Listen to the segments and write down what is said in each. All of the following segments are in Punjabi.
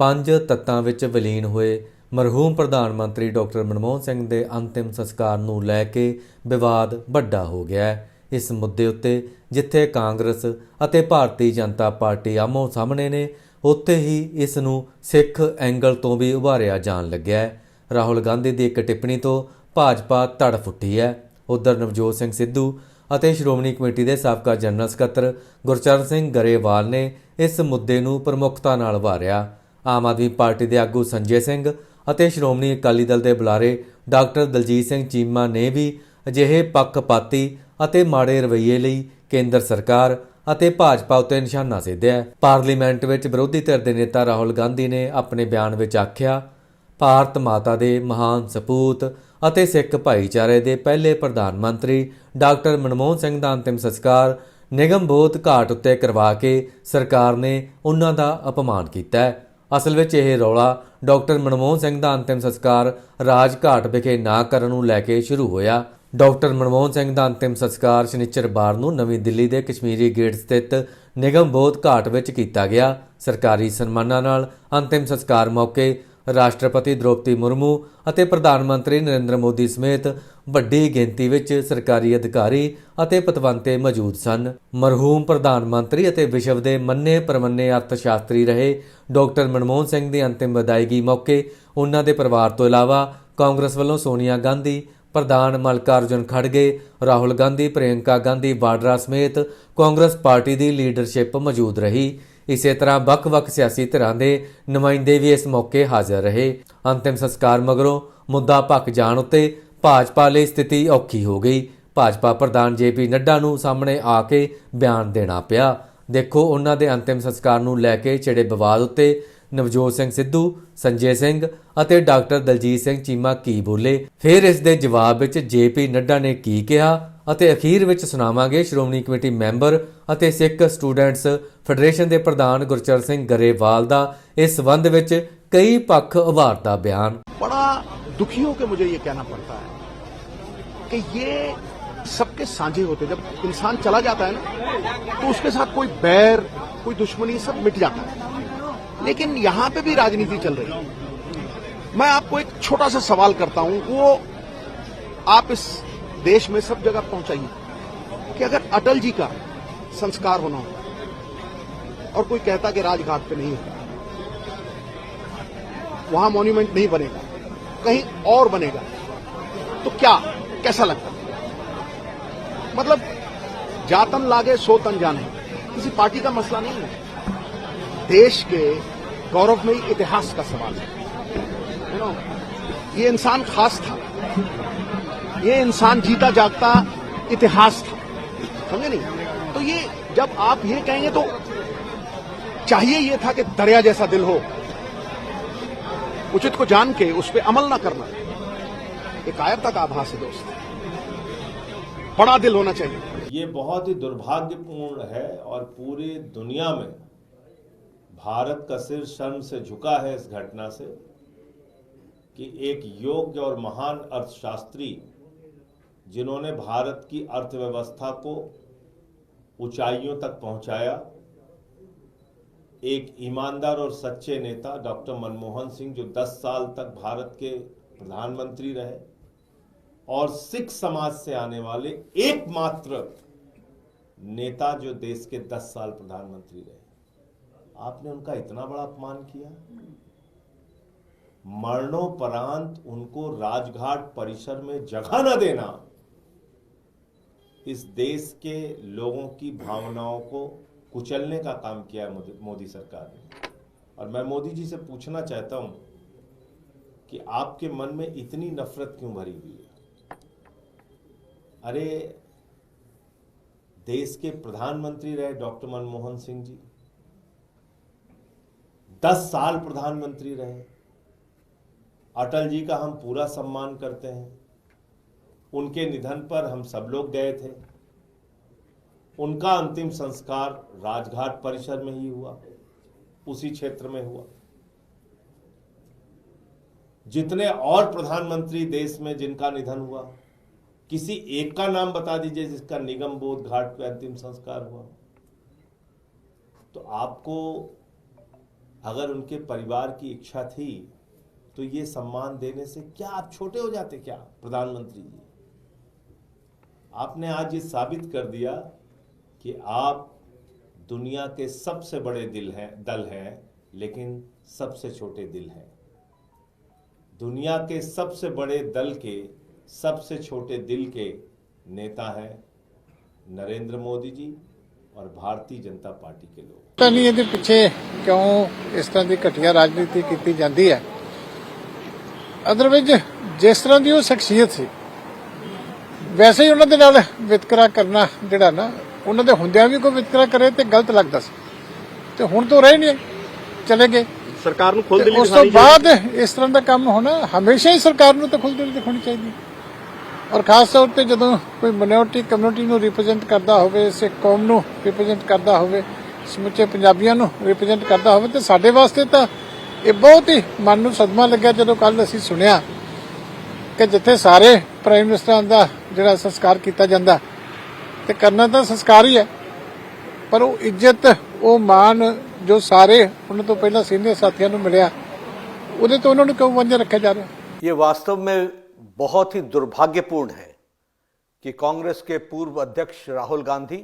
ਪੰਜ ਤੱਤਾਂ ਵਿੱਚ ਵਿਲੀਨ ਹੋਏ ਮਰਹੂਮ ਪ੍ਰਧਾਨ ਮੰਤਰੀ ਡਾਕਟਰ ਮਨਮੋਹਨ ਸਿੰਘ ਦੇ ਅੰਤਿਮ ਸੰਸਕਾਰ ਨੂੰ ਲੈ ਕੇ ਵਿਵਾਦ ਵੱਡਾ ਹੋ ਗਿਆ ਹੈ। ਇਸ ਮੁੱਦੇ ਉੱਤੇ ਜਿੱਥੇ ਕਾਂਗਰਸ ਅਤੇ ਭਾਰਤੀ ਜਨਤਾ ਪਾਰਟੀ ਆਮੋ ਸਾਹਮਣੇ ਨੇ, ਉੱਥੇ ਹੀ ਇਸ ਨੂੰ ਸਿੱਖ ਐਂਗਲ ਤੋਂ ਵੀ ਉਭਾਰਿਆ ਜਾਣ ਲੱਗਿਆ ਹੈ। ਰਾਹੁਲ ਗਾਂਧੀ ਦੀ ਇੱਕ ਟਿੱਪਣੀ ਤੋਂ ਭਾਜਪਾ ਤੜਫ ਉੱਠੀ ਹੈ। ਉਧਰ ਨਵਜੋਤ ਸਿੰਘ ਸਿੱਧੂ ਅਤੇ ਸ਼੍ਰੋਮਣੀ ਕਮੇਟੀ ਦੇ ਸਾਬਕਾ ਜਨਰਲ ਸਕੱਤਰ ਗੁਰਚਰਨ ਸਿੰਘ ਗਰੇਵਾਲ ਨੇ ਇਸ ਮੁੱਦੇ ਨੂੰ ਪ੍ਰਮੁੱਖਤਾ ਨਾਲ ਉਭਾਰਿਆ ਆਮ ਆਦਮੀ ਪਾਰਟੀ ਦੇ ਆਗੂ ਸੰਜੇ ਸਿੰਘ ਅਤੇ ਸ਼੍ਰੋਮਣੀ ਅਕਾਲੀ ਦਲ ਦੇ ਬੁਲਾਰੇ ਡਾਕਟਰ ਦਲਜੀਤ ਸਿੰਘ ਚੀਮਾ ਨੇ ਵੀ ਅਜਿਹੇ ਪੱਖਪਾਤੀ ਅਤੇ ਮਾੜੇ ਰਵੱਈਏ ਲਈ ਕੇਂਦਰ ਸਰਕਾਰ ਅਤੇ ਭਾਜਪਾ ਉੱਤੇ ਨਿਸ਼ਾਨਾ ਸਿੱਧਿਆ ਪਾਰਲੀਮੈਂਟ ਵਿੱਚ ਵਿਰੋਧੀ ਧਿਰ ਦੇ ਨੇਤਾ ਰਾਹੁਲ ਗਾਂਧੀ ਨੇ ਆਪਣੇ ਬਿਆਨ ਵਿੱਚ ਆਖਿਆ, ਭਾਰਤ ਮਾਤਾ ਦੇ ਮਹਾਨ ਸਪੂਤ ਅਤੇ ਸਿੱਖ ਭਾਈਚਾਰੇ ਦੇ ਪਹਿਲੇ ਪ੍ਰਧਾਨ ਮੰਤਰੀ ਡਾਕਟਰ ਮਨਮੋਹਨ ਸਿੰਘ ਦਾ ਅੰਤਿਮ ਸੰਸਕਾਰ ਨਿਗਮ ਬੋਧ ਘਾਟ ਉੱਤੇ ਕਰਵਾ ਕੇ ਸਰਕਾਰ ਨੇ ਉਹਨਾਂ ਦਾ ਅਪਮਾਨ ਕੀਤਾ ਹੈ। ਅਸਲ ਵਿੱਚ ਇਹ ਰੌਲਾ ਡਾਕਟਰ ਮਨਮੋਹਨ ਸਿੰਘ ਦਾ ਅੰਤਿਮ ਸੰਸਕਾਰ ਰਾਜਘਾਟ ਵਿਖੇ ਨਾ ਕਰਨ ਨੂੰ ਲੈ ਕੇ ਸ਼ੁਰੂ ਹੋਇਆ। ਡਾਕਟਰ ਮਨਮੋਹਨ ਸਿੰਘ ਦਾ ਅੰਤਿਮ ਸੰਸਕਾਰ ਸ਼ਨੀਚਰਵਾਰ ਨੂੰ ਨਵੀਂ ਦਿੱਲੀ ਦੇ ਕਸ਼ਮੀਰੀ ਗੇਟ ਸਥਿਤ ਨਿਗਮ ਬੋਧ ਘਾਟ ਵਿੱਚ ਕੀਤਾ ਗਿਆ। ਸਰਕਾਰੀ ਸਨਮਾਨਾਂ ਨਾਲ ਅੰਤਿਮ ਸੰਸਕਾਰ ਮੌਕੇ ਰਾਸ਼ਟਰਪਤੀ ਦ੍ਰੋਪਦੀ ਮੁਰਮੂ ਅਤੇ ਪ੍ਰਧਾਨ ਮੰਤਰੀ ਨਰਿੰਦਰ ਮੋਦੀ ਸਮੇਤ ਵੱਡੀ ਗਿਣਤੀ ਵਿੱਚ ਸਰਕਾਰੀ ਅਧਿਕਾਰੀ ਅਤੇ ਪਤਵੰਤੇ ਮੌਜੂਦ ਸਨ। ਮਰਹੂਮ ਪ੍ਰਧਾਨ ਮੰਤਰੀ ਅਤੇ ਵਿਸ਼ਵ ਦੇ ਮੰਨੇ ਪ੍ਰਮੰਨੇ ਅਰਥ ਸ਼ਾਸਤਰੀ ਰਹੇ ਡਾਕਟਰ ਮਨਮੋਹਨ ਸਿੰਘ ਦੀ ਅੰਤਿਮ ਵਿਦਾਇਗੀ ਮੌਕੇ ਉਹਨਾਂ ਦੇ ਪਰਿਵਾਰ ਤੋਂ ਇਲਾਵਾ ਕਾਂਗਰਸ ਵੱਲੋਂ ਸੋਨੀਆ ਗਾਂਧੀ, ਪ੍ਰਧਾਨ ਮਲਕਾਰਜੁਨ ਖੜਗੇ, ਰਾਹੁਲ ਗਾਂਧੀ, ਪ੍ਰਿਯੰਕਾ ਗਾਂਧੀ ਵਾਡਰਾ ਸਮੇਤ ਕਾਂਗਰਸ ਪਾਰਟੀ ਦੀ ਲੀਡਰਸ਼ਿਪ ਮੌਜੂਦ ਰਹੀ। ਇਸੇ ਤਰ੍ਹਾਂ ਵੱਖ-ਵੱਖ ਸਿਆਸੀ ਧਿਰਾਂ ਦੇ ਨੁਮਾਇੰਦੇ ਵੀ ਇਸ ਮੌਕੇ ਹਾਜ਼ਰ ਰਹੇ। ਅੰਤਿਮ ਸੰਸਕਾਰ ਮਗਰੋਂ ਮੁੱਦਾ ਭੱਕ ਜਾਣ ਉੱਤੇ ਭਾਜਪਾ ਲਈ ਸਥਿਤੀ ਔਖੀ ਹੋ ਗਈ। ਭਾਜਪਾ ਪ੍ਰਧਾਨ ਜੇਪੀ ਨੱਡਾ ਨੂੰ ਸਾਹਮਣੇ ਆ ਕੇ ਬਿਆਨ ਦੇਣਾ ਪਿਆ। ਦੇਖੋ ਉਹਨਾਂ ਦੇ ਅੰਤਿਮ ਸੰਸਕਾਰ ਨੂੰ ਲੈ ਕੇ ਛਿੜੇ ਵਿਵਾਦ ਉੱਤੇ ਨਵਜੋਤ ਸਿੰਘ ਸਿੱਧੂ, ਸੰਜੇ ਸਿੰਘ ਅਤੇ ਡਾਕਟਰ ਦਲਜੀਤ ਸਿੰਘ ਚੀਮਾ ਕੀ ਬੋਲੇ। ਫਿਰ ਇਸ ਦੇ ਜਵਾਬ ਵਿੱਚ ਜੇਪੀ ਨੱਡਾ ਨੇ ਕੀ ਕਿਹਾ? ਅਤੇ ਅਖੀਰ ਵਿੱਚ ਸੁਣਾਵਾਂਗੇ ਸ਼੍ਰੋਮਣੀ ਕਮੇਟੀ ਮੈਂਬਰ ਅਤੇ ਸਿੱਖ ਸਟੂਡੈਂਟਸ ਫੈਡਰੇਸ਼ਨ ਦੇ ਪ੍ਰਧਾਨ ਗੁਰਚਰਨ ਸਿੰਘ ਗਰੇਵਾਲ ਦਾ ਇਸ ਸੰਬੰਧ ਵਿੱਚ ਕਈ ਪੱਖ ਉਭਾਰਦਾ ਬਿਆਨ बड़ा दुखी होकर मुझे ये कहना पड़ता है कि ये सबके साझे होते हैं। जब इंसान चला जाता है ना तो उसके साथ कोई बैर कोई दुश्मनी सब मिट जाता है लेकिन यहां पे भी राजनीति चल रही है मैं आपको एक छोटा सा सवाल करता हूं वो आप इस देश में सब जगह पहुंचाइए कि अगर अटल जी का संस्कार होना हो और कोई कहता कि राजघाट पे नहीं होता वहाँ मॉन्यूमेंट नहीं बनेगा, कहीं और बनेगा तो क्या, कैसा लगता मतलब जातन लागे, सो तन जाने, किसी पार्टी का मसला नहीं है। देश के गौरवमयी इतिहास का सवाल है। You ये इंसान खास था। ये इंसान जीता जागता इतिहास था। समझे नहीं? तो ये जब आप ये कहेंगे तो चाहिए ये था कि दरिया जैसा दिल हो। उचित को जान के उस पर अमल ना करना। एक कायरता का आभास है दोस्त। बड़ा दिल होना चाहिए। ये बहुत ही दुर्भाग्यपूर्ण है और पूरी दुनिया में भारत का सिर शर्म से झुका है इस घटना से कि एक योग्य और महान अर्थशास्त्री जिन्होंने भारत की अर्थव्यवस्था को ऊंचाइयों तक पहुँचाया। एक ईमानदार और सच्चे नेता डॉक्टर मनमोहन सिंह जो 10 साल तक भारत के प्रधानमंत्री रहे और सिख समाज से आने वाले एकमात्र नेता जो देश के 10 साल प्रधानमंत्री रहे। आपने उनका इतना बड़ा अपमान किया? मरणोपरांत उनको राजघाट परिसर में जगह न देना। इस देश के लोगों की भावनाओं को कुचलने का काम किया है मोदी- सरकार ने। और मैं मोदी जी से पूछना चाहता हूँ कि आपके मन में इतनी नफरत क्यों भरी हुई है? अरे, देश के प्रधानमंत्री रहे डॉक्टर मनमोहन सिंह जी। दस साल प्रधानमंत्री रहे। अटल जी का हम पूरा सम्मान करते हैं। उनके निधन पर हम सब लोग गए थे। उनका अंतिम संस्कार राजघाट परिसर में ही हुआ, उसी क्षेत्र में हुआ। जितने और प्रधानमंत्री देश में जिनका निधन हुआ, किसी एक का नाम बता दीजिए जिसका निगम बोध घाट पे अंतिम संस्कार हुआ। तो आपको अगर उनके परिवार की इच्छा थी तो ये सम्मान देने से क्या आप छोटे हो जाते क्या, प्रधानमंत्री जी? आपने आज ये साबित कर दिया कि आप दुनिया के सबसे बड़े दिल हैं दल हैं लेकिन सबसे छोटे दिल हैं दुनिया के सबसे बड़े दल के सबसे छोटे दिल के नेता हैं नरेंद्र मोदी जी और भारतीय जनता पार्टी के लोग ਪਤਾ ਨਹੀਂ ਇਹਦੇ ਪਿੱਛੇ ਕਿਉਂ ਇਸ ਤਰ੍ਹਾਂ ਦੀ ਘਟੀਆ ਰਾਜਨੀਤੀ ਕੀਤੀ ਜਾਂਦੀ ਹੈ ਅਦਰਵਾਈਜ਼ ਜਿਸ ਤਰ੍ਹਾਂ ਦੀ ਉਹ ਸ਼ਖਸੀਅਤ ਸੀ ਵੈਸੇ ਹੀ ਉਹਨਾਂ ਦੇ ਨਾਲ ਵਿਤਕਰਾ ਕਰਨਾ ਜਿਹੜਾ ਨਾ ਉਹਨਾਂ ਦੇ ਹੁੰਦਿਆਂ ਵੀ ਕੋਈ ਵਿਤਕਰਾ ਕਰੇ ਤੇ ਗਲਤ ਲੱਗਦਾ ਸੀ। ਤੇ ਹੁਣ ਤੋਂ ਰਹੇ ਨਹੀਂ ਚਲੇ ਗਏ। ਸਰਕਾਰ ਨੂੰ ਖੁੱਲ੍ਹ ਦਿਲੀ ਉਸ ਤੋਂ ਬਾਅਦ ਇਸ ਤਰ੍ਹਾਂ ਦਾ ਕੰਮ ਹੋਣਾ ਹਮੇਸ਼ਾ ਹੀ ਸਰਕਾਰ ਨੂੰ ਤਾਂ ਖੁੱਲ੍ਹ ਦਿਲ ਦਿਖਾਉਣੀ ਚਾਹੀਦੀ। ਔਰ ਖਾਸ ਤੌਰ ਤੇ ਜਦੋਂ ਕੋਈ ਮਿਨੋਰਟੀ ਕਮਿਊਨਿਟੀ ਨੂੰ ਰਿਪਰੈਜ਼ੈਂਟ ਕਰਦਾ ਹੋਵੇ ਸਿੱਖ ਕੌਮ ਨੂੰ ਰਿਪਰੈਜ਼ੈਂਟ ਕਰਦਾ ਹੋਵੇ ਸਮੁੱਚੇ ਪੰਜਾਬੀਆਂ ਨੂੰ ਰਿਪਰੈਜ਼ੈਂਟ ਕਰਦਾ ਹੋਵੇ ਤੇ ਸਾਡੇ ਵਾਸਤੇ ਤਾਂ ਇਹ ਬਹੁਤ ਹੀ ਮਨ ਨੂੰ ਸਦਮਾ ਲੱਗਿਆ ਜਦੋਂ ਕੱਲ ਅਸੀਂ ਸੁਣਿਆ ਕਿ ਜਿੱਥੇ ਸਾਰੇ ਪ੍ਰਾਈਮ ਮਿਨਿਸਟਰਾਂ ਦਾ ਜਿਹੜਾ ਸੰਸਕਾਰ ਕੀਤਾ ਜਾਂਦਾ ਤੇ ਕਰਨਾ ਤਾਂ ਸੰਸਕਾਰ ਹੀ ਹੈ ਪਰ ਉਹ ਇੱਜ਼ਤ ਉਹ ਮਾਣ ਜੋ ਸਾਰੇ ਉਹਨਾਂ ਤੋਂ ਪਹਿਲਾਂ ਸੀਨੀਅਰ ਸਾਥੀਆਂ ਨੂੰ ਮਿਲਿਆ ਉਹਦੇ ਤੋਂ ਉਹਨਾਂ ਨੂੰ ਕਿਉਂ ਵਾਂਝਾ ਰੱਖਿਆ ਜਾ ਰਿਹਾ ये वास्तव में बहुत ही दुर्भाग्यपूर्ण है कि कांग्रेस के पूर्व अध्यक्ष राहुल गांधी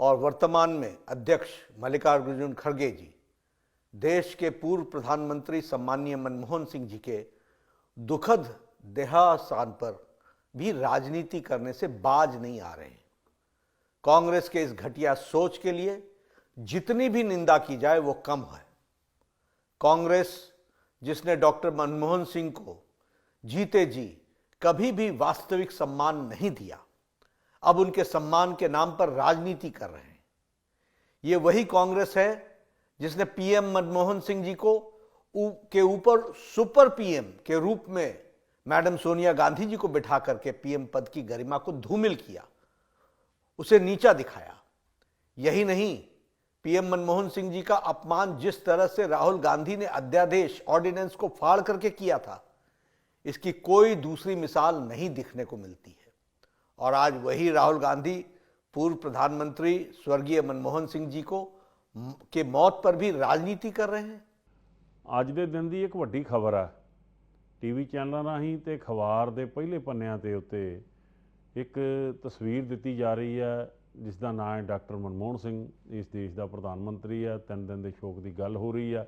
और वर्तमान में अध्यक्ष मल्लिकार्जुन खड़गे जी देश के पूर्व प्रधानमंत्री सम्मानीय मनमोहन सिंह जी के दुखद देहावसान पर भी राजनीति करने से बाज नहीं आ रहे हैं। कांग्रेस के इस घटिया सोच के लिए जितनी भी निंदा की जाए वो कम है। कांग्रेस, जिसने डॉक्टर मनमोहन सिंह को जीते जी कभी भी वास्तविक सम्मान नहीं दिया, अब उनके सम्मान के नाम पर राजनीति कर रहे हैं। ये वही कांग्रेस है जिसने पीएम मनमोहन सिंह जी को के ऊपर सुपर पीएम के रूप में मैडम सोनिया गांधी जी को बिठा करके पीएम पद की गरिमा को धूमिल किया उसे नीचा दिखाया यही नहीं पीएम मनमोहन सिंह जी का अपमान जिस तरह से राहुल गांधी ने अध्यादेश ऑर्डिनेंस को फाड़ करके किया था इसकी कोई दूसरी मिसाल नहीं दिखने को मिलती है और आज वही राहुल गांधी पूर्व प्रधानमंत्री स्वर्गीय मनमोहन सिंह जी को म- के मौत पर भी राजनीति कर रहे हैं ਅੱਜ ਦੇ ਦਿਨ ਦੀ ਇੱਕ ਵੱਡੀ ਖਬਰ ਹੈ ਟੀਵੀ ਚੈਨਲਾਂ ਰਾਹੀਂ ਤੇ ਅਖਬਾਰ ਦੇ ਪਹਿਲੇ ਪੰਨਿਆਂ ਤੇ ਉੱਤੇ ਇੱਕ ਤਸਵੀਰ ਦਿੱਤੀ ਜਾ ਰਹੀ ਹੈ, ਜਿਸ ਦਾ ਨਾਮ ਹੈ ਡਾਕਟਰ ਮਨਮੋਹਨ ਸਿੰਘ। ਇਸ ਦੇਸ਼ ਦਾ ਪ੍ਰਧਾਨ ਮੰਤਰੀ ਹੈ, ਤਿੰਨ ਦਿਨ ਦੇ ਸ਼ੋਕ ਦੀ ਗੱਲ ਹੋ ਰਹੀ ਹੈ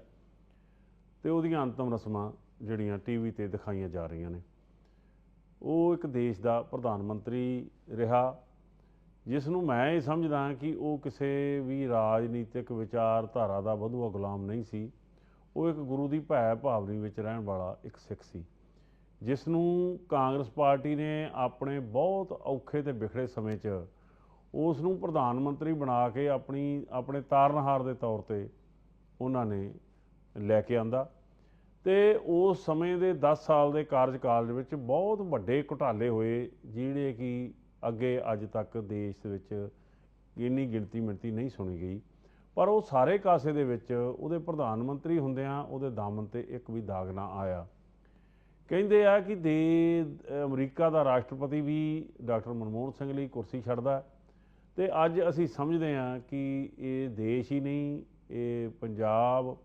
ਤੇ ਉਹਦੀਆਂ ਅੰਤਮ ਰਸਮਾਂ ਜਿਹੜੀਆਂ ਟੀਵੀ ਤੇ ਦਿਖਾਈਆਂ ਜਾ ਰਹੀਆਂ ਨੇ। ਉਹ ਇੱਕ ਦੇਸ਼ ਦਾ ਪ੍ਰਧਾਨ ਮੰਤਰੀ ਰਿਹਾ, ਜਿਸ ਨੂੰ ਮੈਂ ਇਹ ਸਮਝਦਾ ਕਿ ਉਹ ਕਿਸੇ ਵੀ ਰਾਜਨੀਤਿਕ ਵਿਚਾਰਧਾਰਾ ਦਾ ਵਧੂਆ ਗੁਲਾਮ ਨਹੀਂ ਸੀ। ਉਹ ਇੱਕ ਗੁਰੂ ਦੀ ਭੈ ਭਾਵਨੀ ਵਿੱਚ ਰਹਿਣ ਵਾਲਾ ਇੱਕ ਸਿੱਖ ਸੀ ਜਿਸ ਨੂੰ ਕਾਂਗਰਸ ਪਾਰਟੀ ਨੇ ਆਪਣੇ ਬਹੁਤ ਔਖੇ ਤੇ ਵਿਖੜੇ ਸਮੇਂ 'ਚ ਉਸ ਨੂੰ ਪ੍ਰਧਾਨ ਮੰਤਰੀ ਬਣਾ ਕੇ ਆਪਣੀ, ਆਪਣੇ ਤਾਰਨਹਾਰ ਦੇ ਤੌਰ ਤੇ ਉਹਨਾਂ ਨੇ ਲੈ ਕੇ ਆਂਦਾ ਤੇ ਉਸ ਸਮੇਂ ਦੇ 10 ਸਾਲ ਦੇ ਕਾਰਜਕਾਲ ਦੇ ਵਿੱਚ ਬਹੁਤ ਵੱਡੇ ਘੁਟਾਲੇ ਹੋਏ, ਜਿਹੜੇ ਕਿ ਅੱਗੇ ਅੱਜ ਤੱਕ ਦੇਸ਼ ਦੇ ਵਿੱਚ ਇੰਨੀ ਗਿਣਤੀ ਮਿਣਤੀ ਨਹੀਂ ਸੁਣੀ ਗਈ। ਪਰ ਉਹ ਸਾਰੇ ਕਾਸੇ ਦੇ ਵਿੱਚ ਉਹਦੇ ਪ੍ਰਧਾਨ ਮੰਤਰੀ ਹੁੰਦਿਆਂ ਉਹਦੇ ਦਾਮਨ ਤੇ ਇੱਕ ਵੀ ਦਾਗ ਨਾ ਆਇਆ। ਕਹਿੰਦੇ ਆ ਕਿ ਦੇ ਅਮਰੀਕਾ ਦਾ ਰਾਸ਼ਟਰਪਤੀ ਵੀ ਡਾਕਟਰ ਮਨਮੋਹਨ ਸਿੰਘ ਲਈ ਕੁਰਸੀ ਛੱਡਦਾ ਹੈ। ਤੇ ਅੱਜ ਅਸੀਂ ਸਮਝਦੇ ਹਾਂ ਕਿ ਇਹ ਦੇਸ਼ ਹੀ ਨਹੀਂ, ਇਹ ਪੰਜਾਬ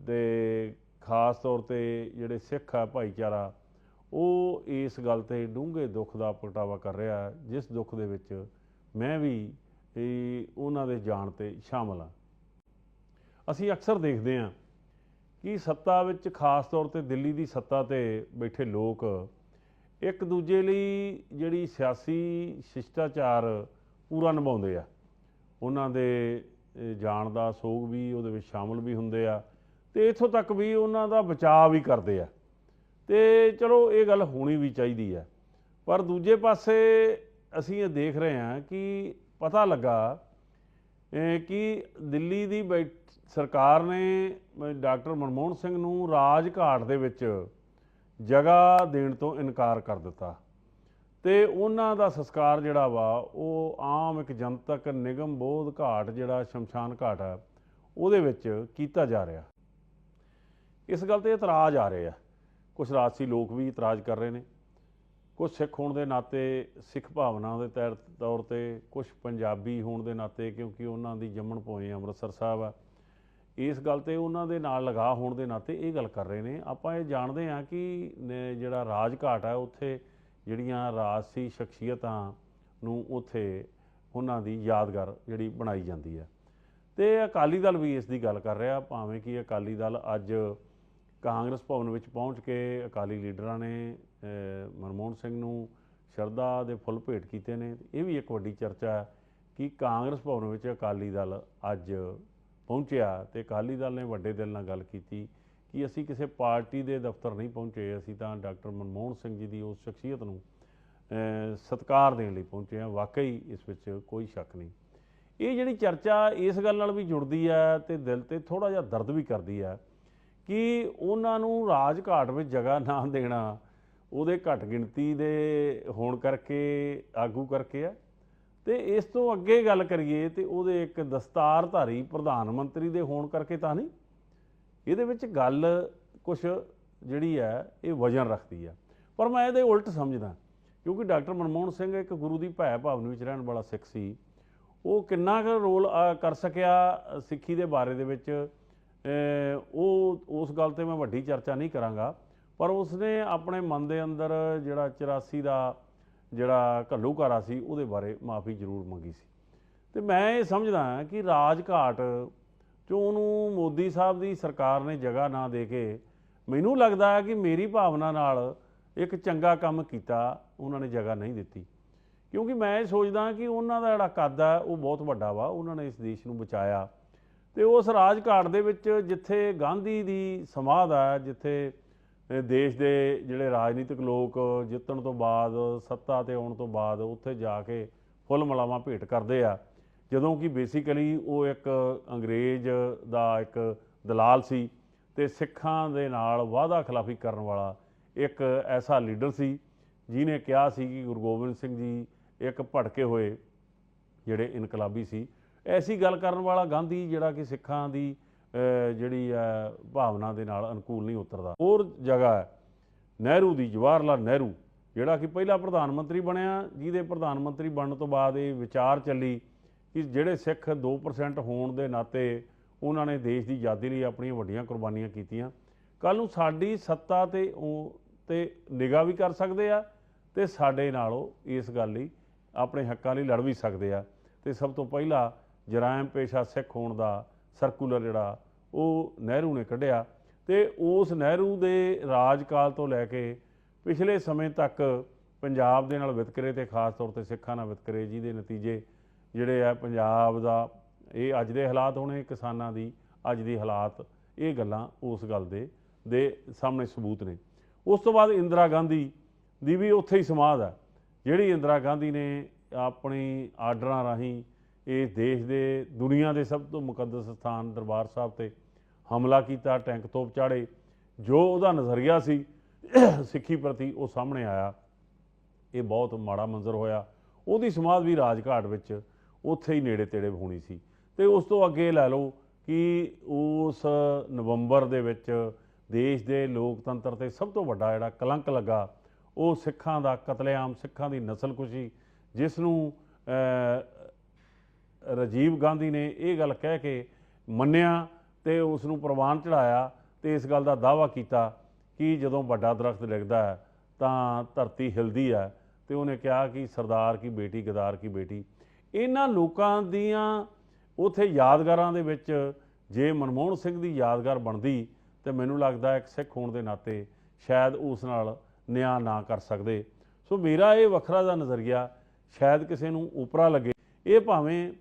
ਦੇ ਖਾਸ ਤੌਰ ਤੇ ਜਿਹੜੇ ਸਿੱਖ ਆ ਭਾਈਚਾਰਾ, ਉਹ ਇਸ ਗੱਲ ਤੇ ਡੂੰਘੇ ਦੁੱਖ ਦਾ ਪ੍ਰਗਟਾਵਾ ਕਰ ਰਿਹਾ ਜਿਸ ਦੁੱਖ ਦੇ ਵਿੱਚ ਮੈਂ ਵੀ ਇਹ ਉਹਨਾਂ ਦੇ ਜਾਣ ਤੇ ਸ਼ਾਮਲ ਹਾਂ ਅਸੀਂ ਅਕਸਰ ਦੇਖਦੇ ਹਾਂ ਕਿ ਸੱਤਾ ਵਿੱਚ ਖਾਸ ਤੌਰ ਤੇ ਦਿੱਲੀ ਦੀ ਸੱਤਾ ਤੇ ਬੈਠੇ ਲੋਕ ਇੱਕ ਦੂਜੇ ਲਈ ਜਿਹੜੀ ਸਿਆਸੀ ਸ਼ਿਸ਼ਟਾਚਾਰ ਪੂਰਾ ਨਿਭਾਉਂਦੇ ਆ। ਉਹਨਾਂ ਦੇ ਜਾਣ ਦਾ ਸੋਗ ਵੀ ਉਹਦੇ ਵਿੱਚ ਸ਼ਾਮਲ ਵੀ ਹੁੰਦੇ ਆ ਤੇ ਇੱਥੋਂ ਤੱਕ ਵੀ ਉਹਨਾਂ ਦਾ ਬਚਾਅ ਵੀ ਕਰਦੇ ਆ। ਤੇ ਚਲੋ ਇਹ ਗੱਲ ਹੋਣੀ ਵੀ ਚਾਹੀਦੀ ਹੈ ਪਰ ਦੂਜੇ ਪਾਸੇ ਅਸੀਂ ਇਹ ਦੇਖ ਰਹੇ ਹਾਂ ਕਿ ਪਤਾ ਲੱਗਾ ਕਿ ਦਿੱਲੀ ਦੀ ਬੈਠ, ਸਰਕਾਰ ਨੇ ਡਾਕਟਰ ਮਨਮੋਹਨ ਸਿੰਘ ਨੂੰ ਰਾਜ ਘਾਟ ਦੇ ਵਿੱਚ ਜਗ੍ਹਾ ਦੇਣ ਤੋਂ ਇਨਕਾਰ ਕਰ ਦਿੱਤਾ। ਤੇ ਉਹਨਾਂ ਦਾ ਸੰਸਕਾਰ ਜਿਹੜਾ ਵਾ, ਉਹ ਆਮ ਇੱਕ ਜਨਤਕ ਨਿਗਮ ਬੋਧ ਘਾਟ ਜਿਹੜਾ ਸ਼ਮਸ਼ਾਨ ਘਾਟ ਹੈ, ਉਹਦੇ ਵਿੱਚ ਕੀਤਾ ਜਾ ਰਿਹਾ। ਇਸ ਗੱਲ ਤੇ ਇਤਰਾਜ਼ ਆ ਰਹੇ ਆ। ਕੁਝ ਰਾਜਸੀ ਲੋਕ ਵੀ ਇਤਰਾਜ਼ ਕਰ ਰਹੇ ਨੇ। ਕੁਝ ਸਿੱਖ ਹੋਣ ਦੇ ਨਾਤੇ ਸਿੱਖ ਭਾਵਨਾ ਦੇ ਤਹਿਤ ਤੌਰ ਤੇ ਕੁਝ ਪੰਜਾਬੀ ਹੋਣ ਦੇ ਨਾਤੇ, ਕਿਉਂਕਿ ਉਹਨਾਂ ਦੀ ਜੰਮਣ ਭੋਏ ਅੰਮ੍ਰਿਤਸਰ ਸਾਹਿਬ ਆ। ਇਸ ਗੱਲ ਤੇ ਉਹਨਾਂ ਦੇ ਨਾਲ ਲਗਾ ਹੋਣ ਦੇ ਨਾਤੇ ਇਹ ਗੱਲ ਕਰ ਰਹੇ ਨੇ। ਆਪਾਂ ਇਹ ਜਾਣਦੇ ਹਾਂ ਕਿ ਨ- ਜਿਹੜਾ ਰਾਜਘਾਟ ਹੈ ਉੱਥੇ ਜਿਹੜੀਆਂ ਰਾਜਸੀ ਸ਼ਖਸੀਅਤਾਂ ਨੂੰ ਉੱਥੇ ਉਹਨਾਂ ਦੀ ਯਾਦਗਾਰ ਜਿਹੜੀ ਬਣਾਈ ਜਾਂਦੀ ਹੈ ਤੇ ਅਕਾਲੀ ਦਲ ਵੀ ਇਸ ਦੀ ਗੱਲ ਕਰ ਰਿਹਾ, ਭਾਵੇਂ ਕਿ ਅਕਾਲੀ ਦਲ ਅੱਜ ਕਾਂਗਰਸ ਭਵਨ ਵਿੱਚ ਪਹੁੰਚ ਕੇ ਅਕਾਲੀ ਲੀਡਰਾਂ ਨੇ ਮਨਮੋਹਨ ਸਿੰਘ ਨੂੰ ਸ਼ਰਧਾ ਦੇ ਫੁੱਲ ਭੇਟ ਕੀਤੇ ਨੇ। ਇਹ ਵੀ ਇੱਕ ਵੱਡੀ ਚਰਚਾ ਹੈ ਕਿ ਕਾਂਗਰਸ ਭਵਨ ਵਿੱਚ ਅਕਾਲੀ ਦਲ ਅੱਜ ਪਹੁੰਚਿਆ ਤੇ ਅਕਾਲੀ ਦਲ ਨੇ ਵੱਡੇ ਦਿਲ ਨਾਲ ਗੱਲ ਕੀਤੀ ਕਿ ਅਸੀਂ ਕਿਸੇ ਪਾਰਟੀ ਦੇ ਦਫ਼ਤਰ ਨਹੀਂ ਪਹੁੰਚੇ ਅਸੀਂ ਤਾਂ ਡਾਕਟਰ ਮਨਮੋਹਨ ਸਿੰਘ ਜੀ ਦੀ ਉਸ ਸ਼ਖਸੀਅਤ ਨੂੰ ਅਹ, ਸਤਿਕਾਰ ਦੇਣ ਲਈ ਪਹੁੰਚੇ ਹਾਂ। ਵਾਕਈ ਇਸ ਵਿੱਚ ਕੋਈ ਸ਼ੱਕ ਨਹੀਂ। ਇਹ ਜਿਹੜੀ ਚਰਚਾ ਇਸ ਗੱਲ ਨਾਲ ਵੀ ਜੁੜਦੀ ਹੈ ਤੇ ਦਿਲ ਤੇ ਥੋੜਾ ਜਿਹਾ ਦਰਦ ਵੀ ਕਰਦੀ ਹੈ ਕਿ ਉਹਨਾਂ ਨੂੰ ਰਾਜ ਘਾਟ ਵਿੱਚ ਜਗ੍ਹਾ ਨਾ ਦੇਣਾ, ਉਹਦੇ ਘੱਟ ਗਿਣਤੀ ਦੇ ਹੋਣ ਕਰਕੇ, ਆਗੂ ਕਰਕੇ ਆ। ਤੇ ਇਸ ਤੋਂ ਅੱਗੇ ਗੱਲ ਕਰੀਏ, ਤੇ ਉਹਦੇ ਇੱਕ ਦਸਤਾਰਧਾਰੀ ਪ੍ਰਧਾਨ ਮੰਤਰੀ ਦੇ ਹੋਣ ਕਰਕੇ ਤਾਂ ਨਹੀਂ, ਇਹਦੇ ਵਿੱਚ ਗੱਲ ਕੁਝ ਜਿਹੜੀ ਹੈ, ਇਹ ਵਜਨ ਰੱਖਦੀ ਹੈ ਪਰ ਮੈਂ ਇਹਦੇ ਉਲਟ ਸਮਝਦਾ, ਕਿਉਂਕਿ ਡਾਕਟਰ ਮਨਮੋਹਨ ਸਿੰਘ ਇੱਕ ਗੁਰੂ ਦੀ ਭੈ ਭਾਵਨਾ ਵਿੱਚ ਰਹਿਣ ਵਾਲਾ ਸਿੱਖ ਸੀ। ਉਹ ਕਿੰਨਾ ਕੁ ਰੋਲ ਕਰ ਸਕਿਆ ਸਿੱਖੀ ਦੇ ਬਾਰੇ ਦੇ ਵਿੱਚ ਉਹ, ਉਸ ਗੱਲ ਤੇ ਮੈਂ ਵੱਡੀ ਚਰਚਾ ਨਹੀਂ ਕਰਾਂਗਾ, ਪਰ ਉਸਨੇ ਆਪਣੇ ਮਨ ਦੇ ਅੰਦਰ ਜਿਹੜਾ 84 ਦਾ ਜਿਹੜਾ ਘੱਲੂਘਾਰਾ ਸੀ, ਉਹਦੇ ਬਾਰੇ ਮਾਫੀ ਜ਼ਰੂਰ ਮੰਗੀ ਸੀ। ਤੇ ਮੈਂ ਇਹ ਸਮਝਦਾ ਹਾਂ ਕਿ ਰਾਜਘਾਟ ਚੋਂ ਉਹਨੂੰ ਮੋਦੀ ਸਾਹਿਬ ਦੀ ਸਰਕਾਰ ਨੇ ਜਗ੍ਹਾ ਨਾ ਦੇ ਕੇ ਮੈਨੂੰ ਲੱਗਦਾ ਹੈ ਕਿ ਮੇਰੀ ਭਾਵਨਾ ਨਾਲ ਇੱਕ ਚੰਗਾ ਕੰਮ ਕੀਤਾ, ਉਹਨਾਂ ਨੇ ਜਗ੍ਹਾ ਨਹੀਂ ਦਿੱਤੀ। ਕਿਉਂਕਿ ਮੈਂ ਇਹ ਸੋਚਦਾ ਕਿ ਉਹਨਾਂ ਦਾ ਜਿਹੜਾ ਕੱਦ ਹੈ, ਉਹ ਬਹੁਤ ਵੱਡਾ ਵਾ, ਉਹਨਾਂ ਨੇ ਇਸ ਦੇਸ਼ ਨੂੰ ਬਚਾਇਆ। ਤੇ ਉਸ ਰਾਜਘਾਟ ਦੇ ਵਿੱਚ ਜਿੱਥੇ ਗਾਂਧੀ ਦੀ ਸਮਾਧ ਹੈ ਜਿੱਥੇ ਦੇਸ਼ ਦੇ ਜਿਹੜੇ ਰਾਜਨੀਤਿਕ ਲੋਕ ਜਿੱਤਣ ਤੋਂ ਬਾਅਦ, ਸੱਤਾ ਤੇ ਆਉਣ ਤੋਂ ਬਾਅਦ ਉੱਥੇ ਜਾ ਕੇ ਫੁੱਲ ਮਲਾਵਾਂ ਭੇਟ ਕਰਦੇ ਆ। ਜਦੋਂ ਕਿ ਬੇਸਿਕਲੀ ਉਹ ਇੱਕ ਅੰਗਰੇਜ਼ ਦਾ ਇੱਕ ਦਲਾਲ ਸੀ ਤੇ ਸਿੱਖਾਂ ਦੇ ਨਾਲ ਵਾਅਦਾ ਖਿਲਾਫੀ ਕਰਨ ਵਾਲਾ ਇੱਕ ਐਸਾ ਲੀਡਰ ਸੀ ਜਿਨੇ ਕਿਹਾ ਸੀ ਕਿ ਗੁਰੂ ਗੋਬਿੰਦ ਸਿੰਘ ਜੀ ਇੱਕ ਭਟਕੇ ਹੋਏ ਜਿਹੜੇ ਇਨਕਲਾਬੀ ਸੀ। ਐਸੀ ਗੱਲ ਕਰਨ ਵਾਲਾ ਗਾਂਧੀ ਜਿਹੜਾ ਕਿ ਸਿੱਖਾਂ ਦੀ ਜਿਹੜੀ ਹੈ ਭਾਵਨਾ ਦੇ ਨਾਲ ਅਨੁਕੂਲ ਨਹੀਂ ਉਤਰਦਾ। ਹੋਰ ਜਗ੍ਹਾ ਹੈ, ਨਹਿਰੂ ਦੀ ਜਵਾਹਰ ਲਾਲ ਨਹਿਰੂ, ਜਿਹੜਾ ਕਿ ਪਹਿਲਾ ਪ੍ਰਧਾਨ ਮੰਤਰੀ ਬਣਿਆ, ਜਿਹਦੇ ਪ੍ਰਧਾਨ ਮੰਤਰੀ ਬਣਨ ਤੋਂ ਬਾਅਦ ਇਹ ਵਿਚਾਰ ਚੱਲੀ ਕਿ ਜਿਹੜੇ ਸਿੱਖ 2% ਹੋਣ ਦੇ ਨਾਤੇ ਉਹਨਾਂ ਨੇ ਦੇਸ਼ ਦੀ ਆਜ਼ਾਦੀ ਲਈ ਆਪਣੀਆਂ ਵੱਡੀਆਂ ਕੁਰਬਾਨੀਆਂ ਕੀਤੀਆਂ। ਕੱਲ ਨੂੰ ਸਾਡੀ ਸੱਤਾ ਤੇ ਉਹ, ਤੇ ਨਿਗਾਹ ਵੀ ਕਰ ਸਕਦੇ ਆ ਤੇ ਸਾਡੇ ਨਾਲ ਉਹ ਇਸ ਗੱਲ ਲਈ ਆਪਣੇ ਹੱਕਾਂ ਲਈ ਲੜ ਵੀ ਸਕਦੇ ਆ। ਤੇ ਸਭ ਤੋਂ ਪਹਿਲਾਂ ਜਰਾਇਮ ਪੇਸ਼ਾ ਸਿੱਖ ਹੋਣ ਦਾ ਸਰਕੂਲਰ ਜਿਹੜਾ, ਉਹ ਨਹਿਰੂ ਨੇ ਕੱਢਿਆ ਤੇ ਉਸ ਨਹਿਰੂ ਦੇ ਰਾਜਕਾਲ ਤੋਂ ਲੈ ਕੇ ਪਿਛਲੇ ਸਮੇਂ ਤੱਕ ਪੰਜਾਬ ਦੇ ਨਾਲ ਵਿਤਕਰੇ ਤੇ ਖਾਸ ਤੌਰ ਤੇ ਸਿੱਖਾਂ ਨਾਲ ਵਿਤਕਰੇ ਜਿਹਦੇ ਨਤੀਜੇ ਜਿਹੜੇ ਆ, ਪੰਜਾਬ ਦਾ, ਇਹ ਅੱਜ ਦੇ ਹਾਲਾਤ ਹੋਣੇ, ਕਿਸਾਨਾਂ ਦੀ ਅੱਜ ਦੀ ਹਾਲਾਤ, ਇਹ ਗੱਲਾਂ ਉਸ ਗੱਲ ਦੇ ਦੇ ਸਾਹਮਣੇ ਸਬੂਤ ਨੇ। ਉਸ ਤੋਂ ਬਾਅਦ ਇੰਦਰਾ ਗਾਂਧੀ ਦੀ ਵੀ ਉੱਥੇ ਹੀ ਸਮਾਧ ਹੈ, ਜਿਹੜੀ ਇੰਦਰਾ ਗਾਂਧੀ ਨੇ ਆਪਣੀ ਆਰਡਰਾਂ ਰਾਹੀਂ ਇਸ ਦੇਸ਼ ਦੇ, ਦੁਨੀਆ ਦੇ ਸਭ ਤੋਂ ਮੁਕੱਦਸ ਸਥਾਨ ਦਰਬਾਰ ਸਾਹਿਬ ਤੇ ਹਮਲਾ ਕੀਤਾ, ਟੈਂਕ ਤੋਪ ਚਾੜੇ। ਜੋ ਉਹਦਾ ਨਜ਼ਰੀਆ ਸੀ, ਸਿੱਖੀ ਪ੍ਰਤੀ ਉਹ ਸਾਹਮਣੇ ਆਇਆ। ਇਹ ਬਹੁਤ ਮਾੜਾ ਮੰਜ਼ਰ ਹੋਇਆ। ਉਹਦੀ ਸਮਾਧ ਵੀ ਰਾਜਘਾਟ ਵਿੱਚ ਉੱਥੇ ਹੀ ਨੇੜੇ ਤੇੜੇ ਹੋਣੀ ਸੀ। ਤੇ ਉਸ ਤੋਂ ਅੱਗੇ ਲੈ ਲਓ ਕਿ ਉਸ ਨਵੰਬਰ ਦੇ ਵਿੱਚ ਦੇਸ਼ ਦੇ ਲੋਕਤੰਤਰ ਤੇ ਸਭ ਤੋਂ ਵੱਡਾ ਜਿਹੜਾ ਕਲੰਕ ਲੱਗਾ, ਉਹ ਸਿੱਖਾਂ ਦਾ ਕਤਲੇਆਮ, ਸਿੱਖਾਂ ਦੀ ਨਸਲਕੁਸ਼ੀ, ਜਿਸ ਨੂੰ ਰਾਜੀਵ ਗਾਂਧੀ ਨੇ ਇਹ ਗੱਲ ਕਹਿ ਕੇ ਮੰਨਿਆ ਤੇ ਉਸ ਨੂੰ ਪ੍ਰਵਾਨ ਚੜਾਇਆ ਤੇ ਇਸ ਗੱਲ ਦਾ ਦਾਅਵਾ ਕੀਤਾ ਕਿ ਜਦੋਂ ਵੱਡਾ ਦਰਖਤ ਡਿੱਗਦਾ ਹੈ ਤਾਂ ਧਰਤੀ ਹਿਲਦੀ ਹੈ ਤੇ ਉਹਨੇ ਕਿਹਾ ਕਿ ਸਰਦਾਰ ਕੀ ਬੇਟੀ, ਗਦਾਰ ਕੀ ਬੇਟੀ। ਇਹਨਾਂ ਲੋਕਾਂ ਦੀਆਂ ਉਥੇ ਯਾਦਗਾਰਾਂ ਦੇ ਵਿੱਚ ਜੇ ਮਨਮੋਹਨ ਸਿੰਘ ਦੀ ਯਾਦਗਾਰ ਬਣਦੀ ਤੇ ਮੈਨੂੰ ਲੱਗਦਾ ਇੱਕ ਸਿੱਖ ਹੋਣ ਦੇ ਨਾਤੇ ਸ਼ਾਇਦ ਉਸ ਨਾਲ ਨਿਆਂ ਨਾ ਕਰ ਸਕਦੇ। ਸੋ ਮੇਰਾ ਇਹ ਵੱਖਰਾ ਦਾ ਨਜ਼ਰੀਆ, ਸ਼ਾਇਦ ਕਿਸੇ ਨੂੰ ਉਪਰਾ ਲੱਗੇ। ਇਹ ਭਾਵੇਂ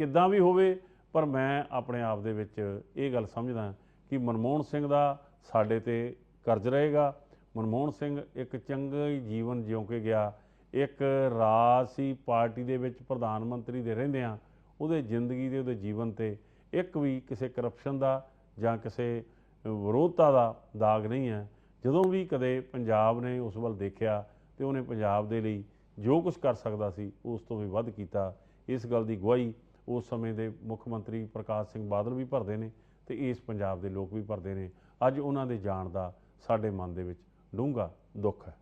ਕਿੱਦਾਂ ਵੀ ਹੋਵੇ, ਪਰ ਮੈਂ ਆਪਣੇ ਆਪ ਦੇ ਵਿੱਚ ਇਹ ਗੱਲ ਸਮਝਦਾ ਕਿ ਮਨਮੋਹਨ ਸਿੰਘ ਦਾ ਸਾਡੇ ਤੇ ਕਰਜ਼ ਰਹੇਗਾ। ਮਨਮੋਹਨ ਸਿੰਘ ਇੱਕ ਚੰਗਾ ਹੀ ਜੀਵਨ ਜਿਉਂ ਕੇ ਗਿਆ। ਇੱਕ ਰਾਜ ਸੀ ਪਾਰਟੀ ਦੇ ਵਿੱਚ ਪ੍ਰਧਾਨ ਮੰਤਰੀ ਦੇ ਰਹਿੰਦਿਆਂ ਉਹਦੇ ਜ਼ਿੰਦਗੀ ਦੇ, ਉਹਦੇ ਜੀਵਨ ਤੇ ਇੱਕ ਵੀ ਕਿਸੇ ਕਰਪਸ਼ਨ ਦਾ ਜਾਂ ਕਿਸੇ ਵਿਰੋਧਤਾ ਦਾ ਦਾਗ ਨਹੀਂ ਹੈ। ਜਦੋਂ ਵੀ ਕਦੇ ਪੰਜਾਬ ਨੇ ਉਸ ਵੱਲ ਦੇਖਿਆ ਤੇ ਉਹਨੇ ਪੰਜਾਬ ਦੇ ਲਈ ਜੋ ਕੁਝ ਕਰ ਸਕਦਾ ਸੀ, ਉਸ ਤੋਂ ਵੀ ਵੱਧ ਕੀਤਾ। ਇਸ ਗੱਲ ਦੀ ਗਵਾਹੀ ਉਸ ਸਮੇਂ ਦੇ ਮੁੱਖ ਮੰਤਰੀ ਪ੍ਰਕਾਸ਼ ਸਿੰਘ ਬਾਦਲ ਵੀ ਭਰਦੇ ਨੇ ਤੇ ਇਸ ਪੰਜਾਬ ਦੇ ਲੋਕ ਵੀ ਭਰਦੇ ਨੇ। ਅੱਜ ਉਹਨਾਂ ਦੇ ਜਾਣ ਦਾ ਸਾਡੇ ਮਨ ਦੇ ਵਿੱਚ ਡੂੰਘਾ ਦੁੱਖ ਹੈ।